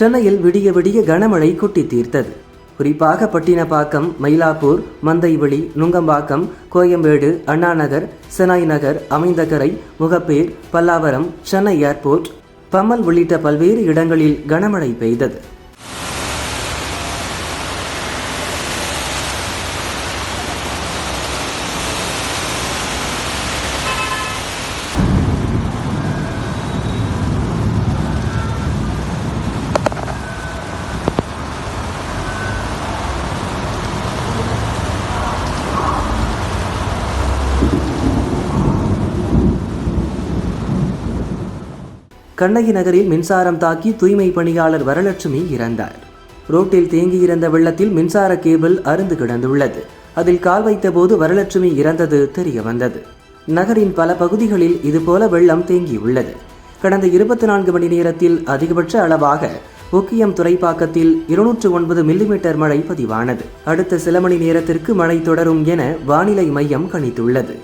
சென்னையில் விடிய விடிய கனமழை கொட்டி தீர்த்தது. குறிப்பாக பட்டினப்பாக்கம் மயிலாப்பூர் மந்தைவெளி நுங்கம்பாக்கம் கோயம்பேடு அண்ணாநகர் செனாய் நகர் அமைந்தகரை முகப்பேர் பல்லாவரம் சென்னை ஏர்போர்ட் பம்மல் உள்ளிட்ட பல்வேறு இடங்களில் கனமழை பெய்தது. கண்ணகி நகரில் மின்சாரம் தாக்கி தூய்மை பணியாளர் வரலட்சுமி இறந்தார். ரோட்டில் தேங்கியிருந்த வெள்ளத்தில் மின்சார கேபிள் அருந்து கிடந்துள்ளது. அதில் கால் வைத்தபோது வரலட்சுமி இறந்தது தெரிய வந்தது நகரின் பல பகுதிகளில் இதுபோல வெள்ளம் தேங்கியுள்ளது. கடந்த இருபத்தி நான்கு மணி நேரத்தில் அதிகபட்ச அளவாக ஒக்கியம் துறைப்பாக்கத்தில் இருநூற்று ஒன்பது மில்லிமீட்டர் மழை பதிவானது. அடுத்த சில மணி நேரத்திற்கு மழை தொடரும் என வானிலை மையம் கணித்துள்ளது.